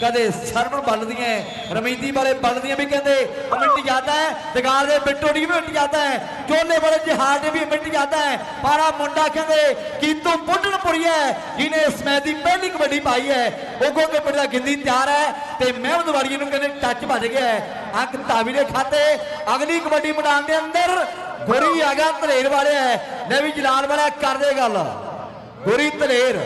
ਕਦੇ ਸਰਵਣ ਬਲਦੀਆਂ ਰਮੀਦੀ ਵਾਲੇ ਬਲਦੀਆਂ ਵੀ ਕਹਿੰਦੇ ਮਿੰਟ ਜਾਂਦਾ ਹੈ ਦਗਾਲ ਦੇ ਬਿੱਟੋੜੀ ਵੀ ਮਿੰਟ ਜਾਂਦਾ ਹੈ ਚੋਲੇ ਵਾਲੇ ਜਹਾਜ਼ ਵੀ ਮਿੰਟ ਜਾਂਦਾ ਹੈ ਪਰ ਮੁੰਡਾ ਕਹਿੰਦੇ, ਕੀਤੋਂ ਪੁੱਟਣ ਪੁਰੀਆ ਜਿਹਨੇ ਇਸ ਮੈਚ ਦੀ ਪਹਿਲੀ ਕਬੱਡੀ ਪਾਈ ਹੈ ਉਹ ਗੋਗੇ ਪਿੰਡ ਦਾ ਗਿੰਦੀ ਤਿਆਰ ਹੈ ਤੇ ਮਹਿਮਦ ਵਾਲੀਏ ਨੂੰ ਕਹਿੰਦੇ ਟੱਚ ਵੱਜ ਗਿਆ ਹੈ ਅੰਕ ਧਾਵੀ ਦੇ ਖਾਤੇ, ਅਗਲੀ ਕਬੱਡੀ ਮੈਦਾਨ ਦੇ ਅੰਦਰ ਗੁਰੀ ਆ ਗਿਆ ਧਲੇਰ ਵਾਲੇ ਹੈ ਲੈ ਵੀ ਜਲਾਲ ਵਾਲਾ ਕਰਦੇ ਗੱਲ, ਗੋਰੀ ਧਲੇਰ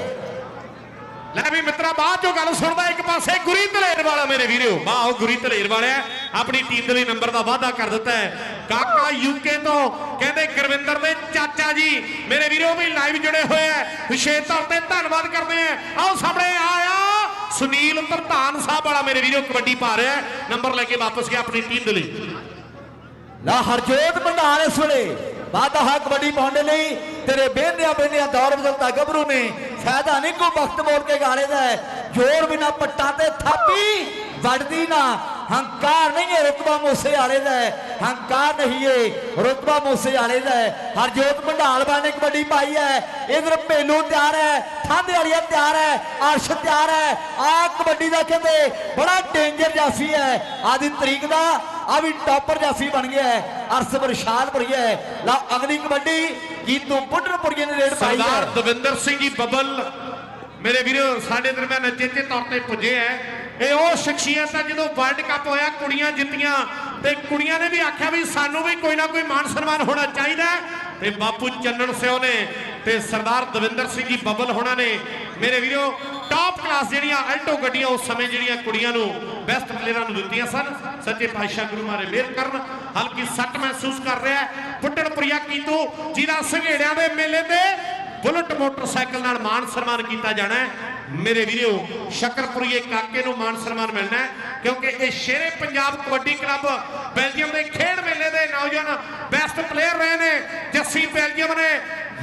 ਲੈ ਵੀ ਮਿੱਤਰਾ, ਬਾਅਦ ਚੋਂ ਗੱਲ ਸੁਣਦਾ ਇੱਕ ਪਾਸੇ, ਗੁਰੀ ਧਲੇਰ ਵਾਲਾ ਮੇਰੇ ਵੀਰੋ। ਵਾਹ, ਉਹ ਗੁਰੀ ਧਲੇਰ ਵਾਲਿਆ ਆਪਣੀ ਟੀਮ ਦੇ ਲਈ ਨੰਬਰ ਦਾ ਵਾਅਦਾ ਕਰ ਦਿੱਤਾ ਹੈ। ਕਾਕਾ ਯੂਕੇ ਤੋਂ ਕਹਿੰਦੇ ਗੁਰਵਿੰਦਰ ਦੇ ਚਾਚਾ ਜੀ, ਮੇਰੇ ਵੀਰੋ ਵੀ ਲਾਈਵ ਜੁੜੇ ਹੋਏ ਆ ਵਿਸ਼ੇਸ਼ ਤੌਰ ਤੇ ਧੰਨਵਾਦ ਕਰਦੇ ਆ ਆਓ ਸਾਹਮਣੇ ਆਇਆ ਸੁਨੀਲ ਪ੍ਰਧਾਨ ਸਾਹਿਬ ਵਾਲਾ ਮੇਰੇ ਵੀਰੋ, ਕਬੱਡੀ ਪਾ ਰਿਹਾ ਨੰਬਰ ਲੈ ਕੇ ਵਾਪਸ ਗਿਆ ਆਪਣੀ ਟੀਮ ਦੇ ਲਈ। ਲਾ ਹਰਜੋਤ ਭੰਡਾਰ ਇਸ ਵੇਲੇ। ਵਾਦਾ ਹੈ ਕਬੱਡੀ ਪਾਉਣ ਦੇ ਲਈ। ਤੇਰੇ ਬੇਨਿਆ ਬੇਨਿਆ ਦੌਰ ਬਦਲਤਾ ਗੱਭਰੂ ਨੇ। ਫਾਇਦਾ ਨਹੀਂ ਕੋ ਵਕਤ ਬੋਲ ਕੇ ਗਾਲੇ ਦਾ ਜੋਰ ਬਿਨਾ ਪੱਟਾਂ ਤੇ ਥਾਪੀ ਵੜਦੀ ਨਾ। ਹੰਕਾਰ ਨਹੀਂ ਹੈ, ਰਤਬਾ ਮੂਸੇ ਵਾਲੇ ਦਾ ਹੰਕਾਰ ਨਹੀਂ ਹੈ, ਰਤਬਾ ਮੂਸੇ ਵਾਲੇ ਦਾ ਹਰਜੋਤ ਭੰਡਾਰ ਨੇ ਕਬੱਡੀ ਪਾਈ ਹੈ। ਇਧਰ ਭੇਲੂ ਤਿਆਰ ਹੈ ਠੰਡ ਵਾਲੀਆ ਤਿਆਰ ਹੈ, ਅਰਸ਼ ਤਿਆਰ ਹੈ। ਆ ਕਬੱਡੀ ਦਾ ਕਹਿੰਦੇ ਬੜਾ ਡੇਂਜਰ ਜਾਫੀ ਹੈ। ਆਦੀ ਤਰੀਕ ਦਾ, ਆ ਵੀ ਟਾਪਰ ਜਾਫੀ ਬਣ ਗਿਆ ਹੈ। ਅਰਸ ਵਿਸ਼ਾਲ ਭਰੀਆ ਹੈ। ਲਾ ਅਗਲੀ ਕਬੱਡੀ। ਜੀਤੂ ਪੁੱਟਰਪੁਰੀਏ ਨੇ ਰੇਡ ਪਾਈ ਸਰਦਾਰ ਦਵਿੰਦਰ ਸਿੰਘ ਜੀ ਬੱਬਲ ਮੇਰੇ ਵੀਰੋ ਸਾਡੇ ਦਰਮਿਆਨ ਅਚੇਤੇ ਤੌਰ ਤੇ ਪੁੱਜੇ ਐ ਇਹ ਉਹ ਸ਼ਖਸੀਅਤ ਹੈ ਜਦੋਂ ਵਰਲਡ ਕੱਪ ਹੋਇਆ ਕੁੜੀਆਂ ਜਿੱਤੀਆਂ ਤੇ ਕੁੜੀਆਂ ਨੇ ਵੀ ਆਖਿਆ ਵੀ ਸਾਨੂੰ ਵੀ ਕੋਈ ਨਾ ਕੋਈ ਮਾਨ ਸਨਮਾਨ ਹੋਣਾ ਚਾਹੀਦਾ। ਤੇ ਬਾਪੂ ਚੰਨਣ ਸਿਓ ਨੇ ਤੇ ਸਰਦਾਰ ਦਵਿੰਦਰ ਸਿੰਘ ਜੀ ਬੱਬਲ ਹੋਣਾ ਨੇ। ਮੇਰੇ ਵੀਰੋ ਟਾਪ ਕਲਾਸ ਜਿਹੜੀਆਂ ਅਲਟੋ ਗੱਡੀਆਂ ਉਸ ਸਮੇਂ ਜਿਹੜੀਆਂ ਕੁੜੀਆਂ ਨੂੰ ਬੈਸਟ ਪਲੇਅਰਾਂ ਨੂੰ ਦਿੱਤੀਆਂ ਸਨ, ਸੱਚੇ ਪਾਤਸ਼ਾਹ ਗੁਰੂ ਮਾਰੇ ਮਿਹਰ ਕਰਨ, ਹਲਕੀ ਸੱਟ ਮਹਿਸੂਸ ਕਰ ਰਿਹਾ ਹੈ। ਕੀਤੂ ਜਿਹਦਾ ਸੰਘੇੜਿਆਂ ਦੇ ਮੇਲੇ ਤੇ ਬੁਲਟ ਮੋਟਰਸਾਈਕਲ ਨਾਲ ਮਾਨ ਸਨਮਾਨ ਕੀਤਾ ਜਾਣਾ ਹੈ। ਮੇਰੇ ਵੀਰੋ, ਸ਼ਕਰਪੁਰੀਏ ਕਾਕੇ ਨੂੰ ਮਾਨ ਸਨਮਾਨ ਮਿਲਣਾ ਕਿਉਂਕਿ ਇਹ ਸ਼ੇਰੇ ਪੰਜਾਬ ਕਬੱਡੀ ਕਲੱਬ ਬੈਲਜੀਅਮ ਦੇ ਖੇਡ ਮੇਲੇ ਦੇ ਨੌਜਵਾਨ ਬੈਸਟ ਪਲੇਅਰ ਰਹੇ ਨੇ, ਜੱਸੀ ਬੈਲਜੀਅਮ ਨੇ।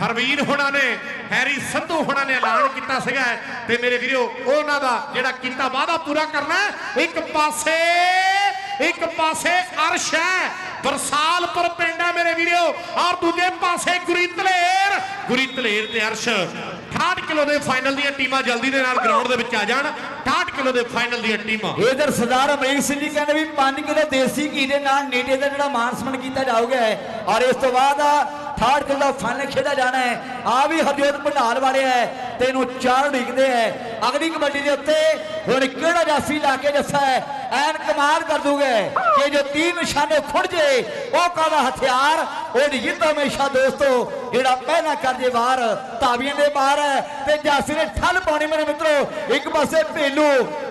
ਹਰਵੀਰ ਹੋਣਾ ਨੇ, ਹੈਰੀ ਸੰਧੂ ਹੋਣਾ ਨੇ ਐਲਾਨ ਕੀਤਾ ਸੀਗਾ। ਤੇ ਮੇਰੇ ਵੀਰੋ, ਉਹਨਾਂ ਦਾ ਜਿਹੜਾ ਕੀਤਾ ਵਾਅਦਾ ਪੂਰਾ ਕਰਨਾ ਇੱਕ ਪਾਸੇ ਇੱਕ ਪਾਸੇ ਅਰਸ਼ ਹੈ, ਬਰਸਾਲਪੁਰ ਪਿੰਡ ਹੈ ਮੇਰੇ ਵੀਰੋ, ਔਰ ਦੂਜੇ ਪਾਸੇ ਗੁਰੀ ਧਲੇਰ ਤੇ ਅਰਸ਼ 68 ਕਿਲੋ ਦੇ ਫਾਈਨਲ ਦੀਆਂ ਟੀਮਾਂ ਜਲਦੀ ਦੇ ਨਾਲ ਗਰਾਊਂਡ ਦੇ ਵਿੱਚ ਆ ਜਾਣ। 68 ਕਿਲੋ ਦੇ ਫਾਈਨਲ ਦੀਆਂ ਟੀਮਾਂ। ਇਧਰ ਸਰਦਾਰ ਅਮਰੀਕ ਸਿੰਘ ਜੀ ਕਹਿੰਦੇ ਵੀ 5 ਕਿਲੋ ਦੇਸੀ ਘੀ ਦੇ ਨਾਲ ਨੇੜੇ ਦਾ ਜਿਹੜਾ ਮਾਨ ਸਨਮਾਨ ਕੀਤਾ ਜਾਊਗਾ ਔਰ ਇਸ ਤੋਂ ਬਾਅਦ ਥਰਡ ਕਿਲੋ ਦਾ ਫਾਈਨਲ ਖੇਡਿਆ ਜਾਣਾ ਹੈ। ਆ ਵੀ ਹਰਜੋਤ ਭੰਡਾਲ ਵਾਲੇ ਹੈ, ਤੇ ਇਹਨੂੰ ਚਾਰ ਡਿੱਗਦੇ ਹੈ। ਅਗਲੀ ਕਬੱਡੀ ਦੇ ਉੱਤੇ ਹੁਣ ਕਿਹੜਾ ਜਾਫੀ ਲਾ ਕੇ ਜੱਫਾ ਹੈ? ਐਨ ਕਮਾਲ ਕਰ ਦੂਗੇ ਕਿ ਜੋ ਤੀਨ ਨਿਸ਼ਾਨੇ ਖੁੜ ਜੇ, ਉਹ ਕਾਦਾ ਹਥਿਆਰ? ਉਹਦੀ ਜਿੱਤ ਹਮੇਸ਼ਾ ਦੋਸਤੋ, ਜਿਹੜਾ ਪਹਿਲਾਂ ਕਰ ਜੇ ਵਾਰ ਤਾਬੀਆਂ ਦੇ ਬਾਹਰ ਹੈ। ਤੇ ਜਾਫੀ ਨੇ ਠੱਲ ਪਾਉਣੀ ਮੇਰੇ ਮਿੱਤਰੋ, ਇੱਕ ਪਾਸੇ ਭੇਲੂ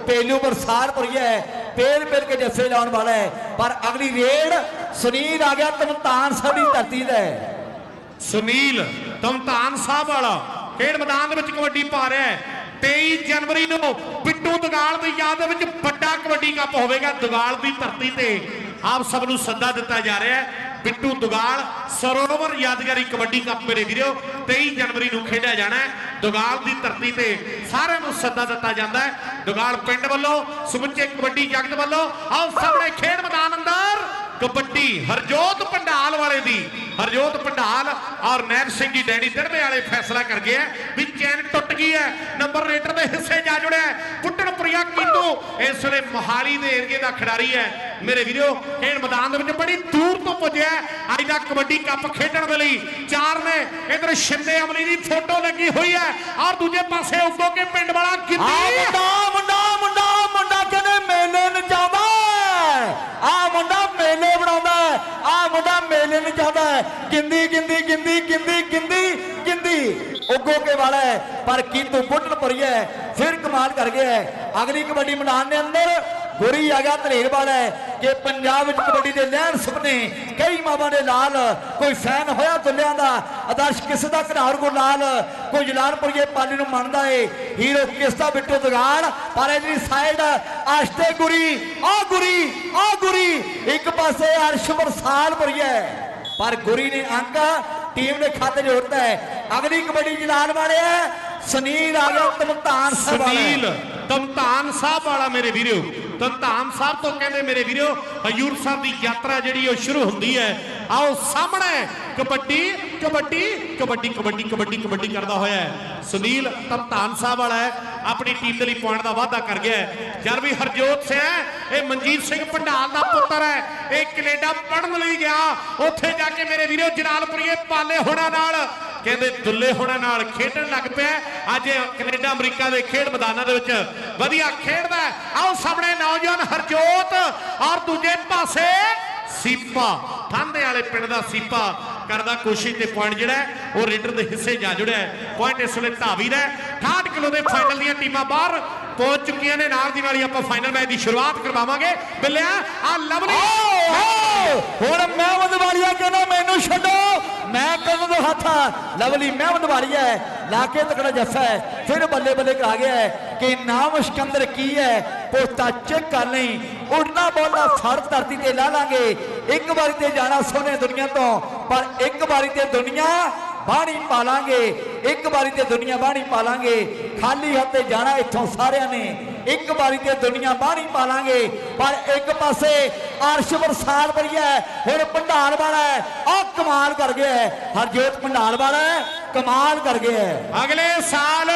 ਭੇਲੂ ਬਰਸਾਰ ਭਰੀਆ ਹੈ। ਪੇਲ ਪੇਲ ਕੇ ਜੱਸੇ ਲਾਉਣ ਵਾਲਾ ਹੈ। ਪਰ ਅਗਲੀ ਰੇਡ ਸੁਨੀਲ ਆ ਗਿਆ, ਤਮਤਾਨ ਸਾਡੀ ਧਰਤੀ ਦਾ ਹੈ ਸੁਨੀਲ ਤਮਤਾਨ ਸਾਹਿਬ ਵਾਲਾ, ਖੇਡ ਮੈਦਾਨ ਦੇ ਵਿੱਚ ਕਬੱਡੀ ਪਾ ਰਿਹਾ ਹੈ। 23 ਜਨਵਰੀ ਨੂੰ ਬਿੱਟੂ ਦਗਾਲ ਦੀ ਯਾਦ ਵਿੱਚ ਵੱਡਾ ਕਬੱਡੀ ਕੱਪ ਹੋਵੇਗਾ। ਦਗਾਲ ਦੀ ਧਰਤੀ ਤੇ ਆਪ ਸਭ ਨੂੰ ਸੱਦਾ ਦਿੱਤਾ ਜਾ ਰਿਹਾ ਹੈ। ਬਿੱਟੂ ਦੁਗਾਲ ਸਰੋਵਰ ਯਾਦਗਾਰੀ ਕਬੱਡੀ ਕੱਪ ਮੇਰੇ ਵੀਰੋ 23 ਜਨਵਰੀ ਨੂੰ ਖੇਡਿਆ ਜਾਣਾ ਹੈ। ਦੁਗਾਲ ਦੀ ਧਰਤੀ ਤੇ ਸਾਰਿਆਂ ਨੂੰ ਸੱਦਾ ਦਿੱਤਾ ਜਾਂਦਾ ਹੈ। ਦੁਗਾਲ ਪਿੰਡ ਵੱਲੋਂ, ਸਮੁੱਚੇ ਕਬੱਡੀ ਜਗਤ ਵੱਲੋਂ, ਆਓ ਸਾਹਮਣੇ ਖੇਡ ਮੈਦਾਨ ਅੰਦਰ। ਕਬੱਡੀ, ਹਰਜੋਤ ਪੰਡਾਲ ਵਾਲੇ ਦੀ, ਹਰਜੋਤ ਪੰਡਾਲ ਔਰ ਨੈਬ ਸਿੰਘ ਜੀ ਡੈਡੀ ਦਿੜਵੇ ਵਾਲੇ ਫੈਸਲਾ ਕਰ ਗਏ ਵੀ ਚੈਨ ਟੁੱਟ ਗਈ ਹੈ, ਨੰਬਰ ਰੇਟਰ ਦੇ ਹਿੱਸੇ ਜਾ ਜੁੜਿਆ ਹੈ। ਪੁੱਟਣ ਇਸ ਵੇਲੇ ਮੋਹਾਲੀ ਦੇ ਏਰੀਏ ਦਾ ਖਿਡਾਰੀ ਹੈ ਮੇਰੇ ਵੀਰੋ, ਖੇਡ ਮੈਦਾਨ ਦੇ ਵਿੱਚ ਬੜੀ ਦੂਰ ਤੋਂ ਪੁੱਜਿਆ ਅੱਜ ਦਾ ਕਬੱਡੀ ਕੱਪ ਖੇਡਣ ਦੇ ਲਈ ਚਾਰ ਨੇ ਇਧਰ ਸ਼ਿੰਦੇ ਅਮਲੀ ਦੀ ਫੋਟੋ ਲੱਗੀ ਹੋਈ ਹੈ ਔਰ ਦੂਜੇ ਪਾਸੇ ਉੱਗੋ ਕੇ ਪਿੰਡ ਵਾਲਾ ਆ ਆ ਮੁੰਡਾ ਮੇਲੇ ਬਣਾਉਂਦਾ ਹੈ। ਆ ਮੁੰਡਾ ਮੇਲੇ ਨਚਾਉਂਦਾ ਗਿੰਦੀ ਗਿੰਦੀ ਗਿੰਦੀ ਗਿੰਦੀ ਗਿੰਦੀ ਗਿੰਦੀ। ਉੱਗੋ ਕੇ ਵਾਲਾ ਹੈ। ਪਰ ਕੀਤੂ ਬੁੱਟਲ ਭਰੀ ਹੈ। ਫਿਰ ਕਮਾਲ ਕਰ ਗਿਆ ਹੈ। ਅਗਲੀ ਕਬੱਡੀ ਮੈਦਾਨ ਦੇ ਅੰਦਰ ਗੁਰੀ ਆ ਗਿਆ ਧਲੇਰ ਵਾਲਾ ਹੈ ਕਿ ਪੰਜਾਬ ਵਿੱਚ ਕਬੱਡੀ ਦੇ ਲਹਿਰ ਸੁਪਨੇ ਕਈ ਮਾਵਾਂ ਦੇ ਨਾਲ ਕੋਈ ਫੈਨ ਹੋਇਆ ਦੁੱਲਿਆਂ ਦਾ, ਆਦਰਸ਼ ਕਿਸ ਦਾ ਘਰਾੜ ਕੋ ਨਾਲ, ਕੋਈ ਜਲਾਲਪੁਰੀਏ ਪਾਲੀ ਨੂੰ ਮੰਨਦਾ ਏ, ਹੀਰੋ ਕਿਸ ਦਾ ਬਿੱਟੂ ਦਗਾੜ ਪਰ ਇਹਦੀ ਸਾਈਡ ਆਸ਼ਤੇ ਗੁਰੀ, ਆ ਗੁਰੀ ਆ ਗੁਰੀ, ਇੱਕ ਪਾਸੇ ਅਰਸ਼ ਬਰਸਾਲ ਭਰੀਏ ਪਰ ਗੁਰੀ ਨੇ ਅੰਕ, ਟੀਮ ਦੇ ਖਾਤੇ ਜੋੜਦਾ ਹੈ। ਅਗਲੀ ਕਬੱਡੀ ਜਲਾਲ ਵਾਲੇ ਹੈ ਸੁਨੀਲ ਆ ਗਿਆ ਤਮਤਾਨ ਸਾਹਿਬ ਵਾਲਾ। ਸੁਨੀਲ, ਤਮਤਾਨ ਸਾਹਿਬ ਵਾਲਾ ਮੇਰੇ ਵੀਰੋ। ਤਮਤਾਨ ਸਾਹਿਬ ਤੋਂ ਕਹਿੰਦੇ ਮੇਰੇ ਵੀਰੋ ਹਜੂਰ ਸਾਹਿਬ ਦੀ ਯਾਤਰਾ ਜਿਹੜੀ ਉਹ ਸ਼ੁਰੂ ਹੁੰਦੀ ਹੈ, ਆਓ ਸਾਹਮਣੇ ਕਬੱਡੀ ਕਬੱਡੀ ਕਬੱਡੀ ਕਬੱਡੀ ਕਬੱਡੀ ਕਬੱਡੀ ਕਰਦਾ ਹੋਇਆ ਸੁਨੀਲ ਤਮਤਾਨ ਸਾਹਿਬ ਵਾਲਾ ਹੈ, ਆਪਣੀ ਟੀਮ ਦੇ ਲਈ ਪੁਆਇੰਟ ਦਾ ਵਾਅਦਾ ਕਰ ਗਿਆ ਹੈ। ਜਦ ਵੀ ਹਰਜੋਤ ਸਿੰਘ ਇਹ ਮਨਜੀਤ ਸਿੰਘ ਭੰਡਾਲ ਦਾ ਪੁੱਤਰ ਹੈ, ਇਹ ਕੈਨੇਡਾ ਪੜਨ ਲਈ ਗਿਆ। ਉੱਥੇ ਜਾ ਕੇ ਮੇਰੇ ਵੀਰੋ ਜਲਾਲਪੁਰੀਏ ਪਾਲੇ ਹੋਣਾ ਨਾਲ ਕਹਿੰਦੇ ਦੁੱਲੇ ਹੋਣਾ ਨਾਲ ਖੇਡਣ ਲੱਗ ਪਿਆ। ਅੱਜ ਕੈਨੇਡਾ, ਅਮਰੀਕਾ ਦੇ ਖੇਡ ਮੈਦਾਨਾਂ ਦੇ ਵਿੱਚ ਵਧੀਆ ਖੇਡਦਾ ਹੈ। ਆਓ ਸਾਹਮਣੇ ਨੌਜਵਾਨ ਹਰਜੋਤ ਔਰ ਦੂਜੇ ਪਾਸੇ ਸੀਪਾ। ਠੰਡੇ ਵਾਲੇ ਪਿੰਡ ਦਾ ਸੀਪਾ ਕਰਦਾ ਕੋਸ਼ਿਸ਼ ਤੇ ਪੁਆਇੰਟ ਜਿਹੜਾ ਉਹ ਰੇਡਰ ਦੇ ਹਿੱਸੇ ਜਾ ਜੁੜਿਆ ਪੁਆਇੰਟ ਇਸ ਵੇਲੇ ਧਾਵੀ ਦਾ ਹੈ। 68 ਕਿਲੋ ਦੇ ਫਾਈਨਲ ਦੀਆਂ ਟੀਮਾਂ ਬਾਹਰ ਪਹੁੰਚ ਚੁੱਕੀਆਂ ਨੇ। ਨਾਲ ਦੀ ਨਾਲ ਹੀ ਆਪਾਂ ਫਾਈਨਲ ਮੈਚ ਦੀ ਸ਼ੁਰੂਆਤ ਕਰਵਾਵਾਂਗੇ। ਬਿੱਲਿਆ ਆ ਲਵਲੀ ਓ, ਓ, ਹੁਣ ਮਹਿਮਦ ਵਾਲੀਆ ਕਹਿੰਦਾ ਮੈਨੂੰ ਛੱਡੋ ਮੈਂ ਕਦੋਂ ਦਾ ਹੱਥ ਆ ਲਵਲੀ ਮਹਿਮਦ ਵਾਲੀਆ ਹੈ ਲਾ ਕੇ ਤਕੜਾ ਜੱਫਾ ਹੈ, ਫਿਰ ਬੱਲੇ ਬੱਲੇ ਕਰਾ ਗਿਆ ਹੈ ਕਿ ਨਾਮ ਸਿਕੰਦਰ ਚੈੱਕ ਕਰ ਲਈ, ਉੜਨਾ ਬੋਲਣਾ ਫੜ ਧਰਤੀ ਤੇ ਲਾ ਲਾਂਗੇ। ਇੱਕ ਵਾਰੀ ਤੇ ਜਾਣਾ ਸੋਹਣੇ ਦੁਨੀਆ ਤੋਂ, ਪਰ ਇੱਕ ਵਾਰੀ ਤੇ ਦੁਨੀਆ ਬਾਣੀ ਪਾਲਾਂਗੇ ਇੱਕ ਵਾਰੀ ਤੇ ਦੁਨੀਆ ਬਾਣੀ ਪਾਲਾਂਗੇ ਖਾਲੀ ਹੱਥੇ ਜਾਣਾ ਇੱਥੋਂ ਸਾਰਿਆਂ ਨੇ। ਇੱਕ ਵਾਰੀ ਤੇ ਦੁਨੀਆ ਬਾਣੀ ਪਾਲਾਂਗੇ, ਪਰ ਇੱਕ ਪਾਸੇ ਅਰਸ਼ ਬਰਸਾਤ ਬਰੀਆ ਹੁਣ ਭੰਡਾਰ ਵਾਲਾ ਹੈ ਕਮਾਲ ਕਰ ਗਿਆ ਹਰਜੋਤ ਭੰਡਾਰ ਵਾਲਾ ਕਮਾਲ ਕਰ ਗਿਆ ਅਗਲੇ ਸਾਲ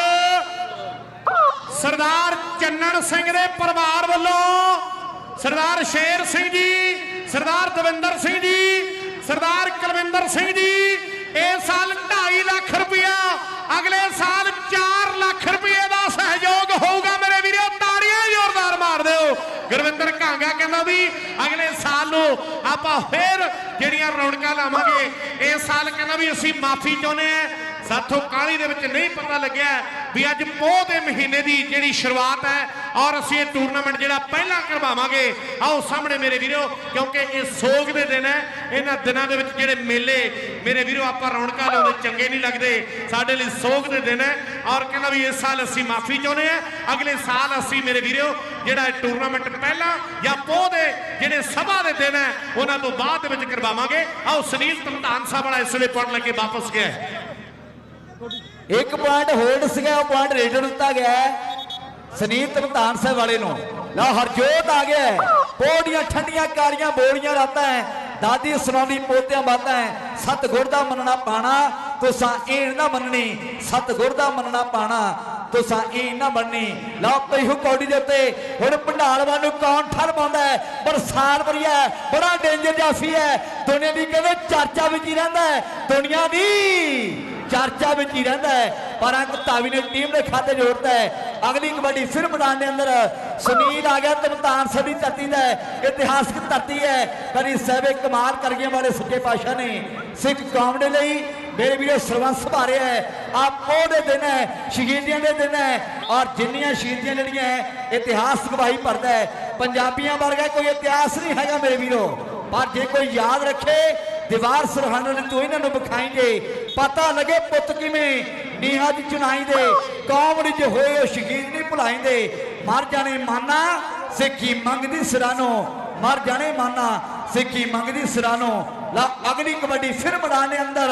ਸਰਦਾਰ ਚੰਨਣ ਸਿੰਘ ਦੇ ਪਰਿਵਾਰ ਵੱਲੋਂ ਸਰਦਾਰ ਸ਼ੇਰ ਸਿੰਘ ਜੀ, ਸਰਦਾਰ ਦਵਿੰਦਰ ਸਿੰਘ ਜੀ, ਸਰਦਾਰ ਕੁਲਵਿੰਦਰ ਸਿੰਘ ਜੀ ਇਸ ਸਾਲ 2.5 ਲੱਖ ਰੁਪਇਆ ਅਗਲੇ ਸਾਲ 4 ਲੱਖ ਰੁਪਏ ਦਾ ਸਹਿਯੋਗ ਹੋਊਗਾ ਮੇਰੇ ਵੀਰੋ ਤਾੜੀਆਂ ਜ਼ੋਰਦਾਰ ਮਾਰ ਦਿਓ ਗੁਰਵਿੰਦਰ ਘਾਂਗਾ ਕਹਿੰਦਾ ਵੀ ਅਗਲੇ ਸਾਲ ਨੂੰ ਆਪਾਂ ਫੇਰ ਜਿਹੜੀਆਂ ਰੌਣਕਾਂ ਲਾਵਾਂਗੇ ਇਸ ਸਾਲ ਕਹਿੰਦਾ ਵੀ ਅਸੀਂ ਮਾਫੀ ਚਾਹੁੰਦੇ ਆ ਸਾਥੋਂ ਕਾਲੀ ਦੇ ਵਿੱਚ ਨਹੀਂ ਪਤਾ ਲੱਗਿਆ ਵੀ ਅੱਜ ਪੋਹ ਦੇ ਮਹੀਨੇ ਦੀ ਜਿਹੜੀ ਸ਼ੁਰੂਆਤ ਹੈ ਔਰ ਅਸੀਂ ਇਹ ਟੂਰਨਾਮੈਂਟ ਜਿਹੜਾ ਪਹਿਲਾਂ ਕਰਵਾਵਾਂਗੇ, ਆਓ ਸਾਹਮਣੇ ਮੇਰੇ ਵੀਰੋ, ਕਿਉਂਕਿ ਇਹ ਸੋਗ ਦੇ ਦਿਨ ਹੈ, ਇਹਨਾਂ ਦਿਨਾਂ ਦੇ ਵਿੱਚ ਜਿਹੜੇ ਮੇਲੇ, ਮੇਰੇ ਵੀਰੋ, ਆਪਾਂ ਰੌਣਕਾਂ ਲਾਉਂਦੇ, ਚੰਗੇ ਨਹੀਂ ਲੱਗਦੇ, ਸਾਡੇ ਲਈ ਸੋਗ ਦੇ ਦਿਨ ਹੈ, ਔਰ ਕਹਿੰਦਾ ਵੀ ਇਸ ਸਾਲ ਅਸੀਂ ਮਾਫੀ ਚਾਹੁੰਦੇ ਆ ਅਗਲੇ ਸਾਲ ਅਸੀਂ ਮੇਰੇ ਵੀਰੋ, ਜਿਹੜਾ ਇਹ ਟੂਰਨਾਮੈਂਟ ਪਹਿਲਾਂ ਜਾਂ ਪੋਹ ਦੇ ਜਿਹੜੇ ਸਭਾ ਦੇ ਦਿਨ ਹੈ, ਉਹਨਾਂ ਤੋਂ ਬਾਅਦ ਦੇ ਵਿੱਚ ਕਰਵਾਵਾਂਗੇ। ਆਓ ਸੁਨੀਲ ਤਮਤਾਨ ਸਾਹਿਬ ਵਾਲਾ ਇਸ ਵੇਲੇ ਪੁਆਇੰਟ ਲੈ ਕੇ ਵਾਪਸ ਗਿਆ ਇੱਕ ਪੁਆਇੰਟ ਹੋਲਡ ਸੀਗਾ ਉਹ ਪੁਆਇੰਟ ਰੇਡਰ ਦਿੱਤਾ ਗਿਆ ਹੈ। ਸਨੀਲ ਤਮਤਾਨ ਸਾਹਿਬ ਵਾਲੇ ਨੂੰ। ਲਓ ਹਰਜੋਤ ਆ ਗਿਆ ਹੈ। ਠੰਡੀਆਂ ਕਾਲੀਆਂ ਬੋਲੀਆਂ ਰਾਤਾਂ ਹੈ। ਦਾਦੀ ਸੁਣਾਉਂਦੀ ਪੋਤਿਆਂ ਬਾਤਾਂ ਹੈ। ਸਤ ਦਾ ਮੰਨਣਾ ਪਾਣਾ ਤੁਸਾਂ ਇਹ ਨਾ ਮੰਨਣੀ। ਸਤ ਦਾ ਮੰਨਣਾ ਪਾਣਾ ਤੁਸਾਂ ਇਹ ਨਾ ਮੰਨਣੀ ਲਓ ਪਈਹੂ ਕੌਡੀ ਦੇ ਉੱਤੇ। ਹੁਣ ਭੰਡਾਲਵਾਂ ਨੂੰ ਕੌਣ ਠਰ ਪਾਉਂਦਾ ਹੈ? ਬਰਸਾਤ ਵਰੀਆ ਹੈ, ਬੜਾ ਡੇਂਜਰ ਜਾਫੀ ਹੈ। ਦੁਨੀਆ ਦੀ ਕਹਿੰਦੇ ਚਰਚਾ ਵਿੱਚ ਹੀ ਰਹਿੰਦਾ ਹੈ। ਦੁਨੀਆ ਦੀ ਚਰਚਾ ਵਿੱਚ ਹੀ ਰਹਿੰਦਾ ਹੈ। ਪਰ ਅੰਕ ਤਾਵੀ ਨੇ ਟੀਮ ਦੇ ਖਾਤੇ ਜੋੜਦਾ ਹੈ। ਅਗਲੀ ਕਬੱਡੀ ਫਿਰ ਮੈਦਾਨ ਦੇ ਅੰਦਰ ਸੁਨੀਲ ਆ ਗਿਆ ਤਮਤਾਨ ਸਭੀ ਧਰਤੀ ਦਾ ਇਤਿਹਾਸਕ ਧਰਤੀ ਹੈ। ਕਦੀ ਸਹਿਬੇ ਕਮਾਲ ਕਰ ਗਏ ਵਾਲੇ ਸੱਚੇ ਪਾਤਸ਼ਾਹ ਨੇ। ਸਿੱਖ ਕੌਮ ਦੇ ਲਈ ਮੇਰੇ ਵੀਰੋ ਸਰਵੰਸ ਭਾਰਿਆ ਹੈ। ਆਪੋ ਦੇ ਦਿਨ ਹੈ, ਸ਼ਹੀਦੀਆਂ ਦੇ ਦਿਨ ਹੈ ਔਰ ਜਿੰਨੀਆਂ ਸ਼ਹੀਦੀਆਂ ਜਿਹੜੀਆਂ ਹੈ, ਇਤਿਹਾਸ ਗਵਾਹੀ ਭਰਦਾ ਹੈ। ਪੰਜਾਬੀਆਂ ਵਰਗਾ ਕੋਈ ਇਤਿਹਾਸ ਨਹੀਂ ਹੈਗਾ ਮੇਰੇ ਵੀਰੋ। ਪਰ ਜੇ ਕੋਈ ਯਾਦ ਰੱਖੇ, ਦੀਵਾਰ ਸਰਹੰਦ ਨੇ ਤੂੰ ਇਹਨਾਂ ਨੂੰ ਵਿਖਾਏਂਗੇ। ਪਤਾ ਲੱਗੇ ਪੁੱਤ ਕਿਵੇਂ ਨੀਹਾਂ ਦੀ ਦੇ ਕੌਮ ਵਿੱਚ ਹੋਏ ਉਹ ਸ਼ਹੀਦ ਨਹੀਂ ਭੁਲਾਈਂਦੇ। ਮਰ ਜਾਣੇ ਮਾਨਾ, ਸਿੱਖੀ ਮੰਗਦੀ ਸਿਰਾਂ ਮਰ ਜਾਣੇ ਮਾਨਾ, ਸਿੱਖੀ ਮੰਗਦੀ ਸਿਰਾਂ ਲਾ ਅਗਲੀ ਕਬੱਡੀ ਫਿਰ ਮੈਦਾਨ ਦੇ ਅੰਦਰ।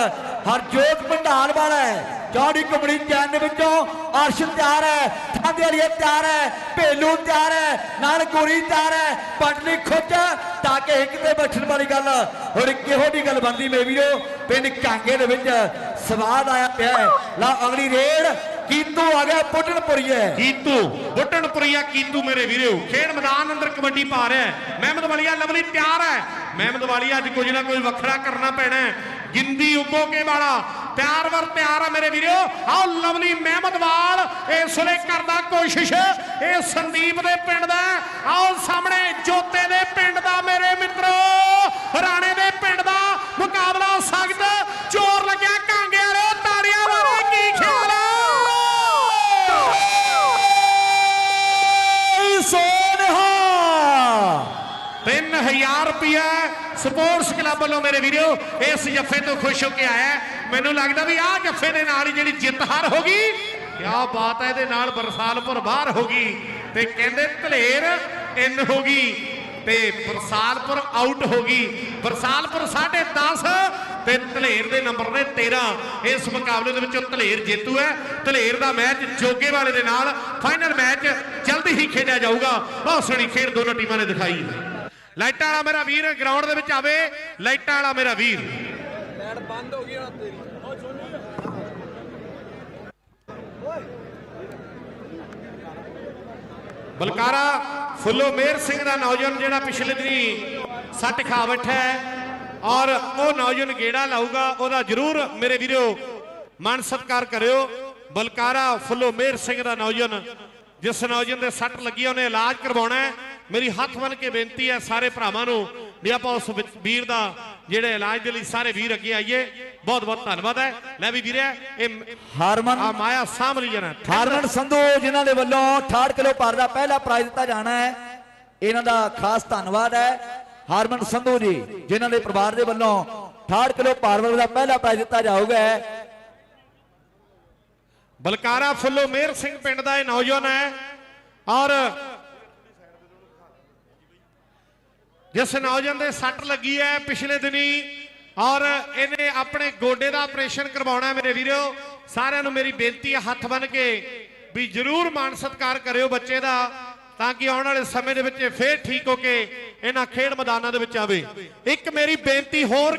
ਹਰਜੋਤ ਭੰਡਾਰ ਵਾਲਾ ਹੈ। ਚੌੜੀ ਕਬੱਡੀ ਚੈਨ ਦੇ ਵਿੱਚੋਂ ਅਰਸ਼ ਤਿਆਰ ਹੈ। ਠਾਂਦੇ ਵਾਲੀ ਤਿਆਰ ਹੈ। ਭੇਲੂ ਤਿਆਰ ਹੈ। ਨਾਲ ਗੋਰੀ ਤਿਆਰ ਹੈ। ਪਟਲੀ ਖੁੱਚ ਤਾਂ ਕਿ ਇੱਕ ਤੇ ਬੈਠਣ ਵਾਲੀ ਗੱਲ ਹੋਰ ਕਿਹੋ ਦੀ ਗੱਲ ਬਣਦੀ ਮੇਰੇ ਵੀਰੋ ਪਿੰਡ ਕਾਂਗੇ ਦੇ ਵਿੱਚ ਸਵਾਦ ਆਇਆ ਪਿਆ ਹੈ। ਲਾ ਅਗਲੀ ਰੇਡ, ਕੀਤੂ ਆ ਗਿਆ ਪੁੱਟਣਪੁਰੀਏ। ਕੀਤੂ ਬੁੱਟਣਪੁਰੀਆ ਕੀਤੂ ਮੇਰੇ ਵੀਰੋ। ਖੇਡ ਮੈਦਾਨ ਅੰਦਰ ਕਬੱਡੀ ਪਾ ਰਿਹਾ ਹੈ। ਮਹਿਮਦ ਵਾਲੀਆ ਲਵਲੀ ਤਿਆਰ ਹੈ। ਮਹਿਮਦ ਵਾਲੀਆ ਅੱਜ ਕੁਝ ਨਾ ਕੁਝ ਵੱਖਰਾ ਕਰਨਾ ਪੈਣਾ ਹੈ। ਗਿੰਦੀ ਉੱਗੋ ਕੇ ਵਾਲਾ। ਪਿਆਰ ਵਰ ਪਿਆਰ ਆ ਮੇਰੇ ਵੀਰੋ। ਆਓ ਲਵਲੀ ਮਹਿਮਦ ਵਾਲ ਇਸ ਵੇਲੇ ਕਰਦਾ ਕੋਸ਼ਿਸ਼। ਇਹ ਸੰਦੀਪ ਦੇ ਪਿੰਡ ਦਾ ਹੈ। ਆਓ ਸਾਹਮਣੇ ਸਪੋਰਟਸ ਕਲੱਬ ਵੱਲੋਂ ਮੇਰੇ ਵੀਰੋ, ਇਸ ਜੱਫੇ ਤੋਂ ਖੁਸ਼ ਹੋ ਕੇ ਆਇਆ। ਮੈਨੂੰ ਲੱਗਦਾ ਵੀ ਆਹ ਜੱਫੇ ਦੇ ਨਾਲ ਹੀ ਜਿਹੜੀ ਜਿੱਤ ਹਾਰ ਹੋ ਗਈ, ਕਿਆ ਬਾਤ ਹੈ, ਇਹਦੇ ਨਾਲ ਬਰਸਾਲਪੁਰ ਬਾਹਰ ਹੋ ਗਈ। ਤੇ ਕਹਿੰਦੇ ਧਲੇਰ ਇਨ ਹੋ ਗਈ, ਤੇ ਬਰਸਾਲਪੁਰ ਆਊਟ ਹੋ ਗਈ। ਬਰਸਾਲਪੁਰ 10.5 ਤੇ ਧਲੇਰ ਦੇ ਨੰਬਰ ਨੇ 13 ਇਸ ਮੁਕਾਬਲੇ ਦੇ ਵਿੱਚੋਂ ਧਲੇਰ ਜੇਤੂ ਹੈ। ਧਲੇਰ ਦਾ ਮੈਚ ਜੋਗੇ ਵਾਲੇ ਦੇ ਨਾਲ ਫਾਈਨਲ ਮੈਚ ਜਲਦੀ ਹੀ ਖੇਡਿਆ ਜਾਊਗਾ। ਬਹੁਤ ਸੋਹਣੀ ਖੇਡ ਦੋਨੋਂ ਟੀਮਾਂ ਨੇ ਦਿਖਾਈ ਹੈ। ਲਾਈਟਾਂ ਵਾਲਾ ਮੇਰਾ ਵੀਰ ਗਰਾਊਂਡ ਦੇ ਵਿੱਚ ਆਵੇ ਲਾਈਟਾਂ ਵਾਲਾ ਮੇਰਾ ਵੀਰ। ਲੈਟ ਬੰਦ ਹੋ ਗਈ ਹੁਣ ਤੇਰੀ। ਬਲਕਾਰਾ ਫੁੱਲੋ ਮੇਰ ਸਿੰਘ ਦਾ ਨੌਜਵਾਨ ਜਿਹੜਾ ਪਿਛਲੇ ਦਿਨੀ ਸੱਟ ਖਾ ਬੈਠਾ ਹੈ ਔਰ ਉਹ ਨੌਜਵਾਨ ਗੇੜਾ ਲਾਊਗਾ ਉਹਦਾ ਜ਼ਰੂਰ ਮੇਰੇ ਵੀਰੋ ਮਾਨ ਸਤਿਕਾਰ ਕਰਿਓ। ਬਲਕਾਰਾ ਫੁੱਲੋ ਮੇਰ ਸਿੰਘ ਦਾ ਨੌਜਵਾਨ ਜਿਸ ਨੌਜਵਾਨ ਦੇ ਸੱਟ ਲੱਗੀ ਉਹਨੇ ਇਲਾਜ ਕਰਵਾਉਣਾ ਹੈ। ਮੇਰੀ ਹੱਥ ਬੰਨ ਕੇ ਬੇਨਤੀ ਹੈ ਸਾਰੇ ਭਰਾਵਾਂ ਨੂੰ ਵੀ ਆਪਾਂ ਉਸ ਵੀਰ ਦਾ ਜਿਹੜੇ ਇਲਾਜ ਦੇ ਲਈ ਸਾਰੇ ਵੀਰ ਅੱਗੇ ਆਈਏ। ਬਹੁਤ ਬਹੁਤ ਧੰਨਵਾਦ ਹੈ। ਲੈ ਵੀ ਵੀਰੇ ਇਹ ਹਰਮਨ ਆ ਮਾਇਆ ਸਾਹਮਣੇ ਜਣਾ। ਹਰਮਨ ਸੰਧੂ ਜਿਨ੍ਹਾਂ ਦੇ ਵੱਲੋਂ 68 ਕਿਲੋ ਭਾਰ ਦਾ ਪਹਿਲਾ ਪ੍ਰਾਈਜ਼ ਦਿੱਤਾ ਜਾਣਾ ਹੈ ਇਹਨਾਂ ਦਾ ਖਾਸ ਧੰਨਵਾਦ ਹੈ। ਹਰਮਨ ਸੰਧੂ ਜੀ ਜਿਨ੍ਹਾਂ ਦੇ ਪਰਿਵਾਰ ਦੇ ਵੱਲੋਂ 68 ਕਿਲੋ ਭਾਰ ਦਾ ਪਹਿਲਾ ਪ੍ਰਾਈਜ਼ ਦਿੱਤਾ ਜਾਊਗਾ ਬਲਕਾਰਾ ਫੁੱਲੋ ਮੇਰ ਸਿੰਘ ਪਿੰਡ ਦਾ ਇਹ ਨੌਜਵਾਨ ਹੈ ਔਰ ਜਿਸ ਨੌਜਵਾਨ ਦੇ ਸੱਟ ਲੱਗੀ ਹੈ ਪਿਛਲੇ ਦਿਨੀ ਔਰ ਇਹਨੇ ਆਪਣੇ ਗੋਡੇ ਦਾ ਆਪਰੇਸ਼ਨ ਕਰਵਾਉਣਾ ਮੇਰੇ ਵੀਰੋ, ਸਾਰਿਆਂ ਨੂੰ ਮੇਰੀ ਬੇਨਤੀ ਹੈ ਹੱਥ ਬੰਨ ਕੇ ਵੀ ਜਰੂਰ ਮਾਣ ਸਤਿਕਾਰ ਕਰਿਓ ਬੱਚੇ ਦਾ, ਤਾਂ ਕਿ ਆਉਣ ਵਾਲੇ ਸਮੇਂ ਦੇ ਵਿੱਚ ਇਹ ਫੇਰ ਠੀਕ ਹੋ ਕੇ ਇਹਨਾਂ ਖੇਡ ਮੈਦਾਨਾਂ ਦੇ ਵਿੱਚ ਆਵੇ। ਇੱਕ ਮੇਰੀ ਬੇਨਤੀ ਹੋਰ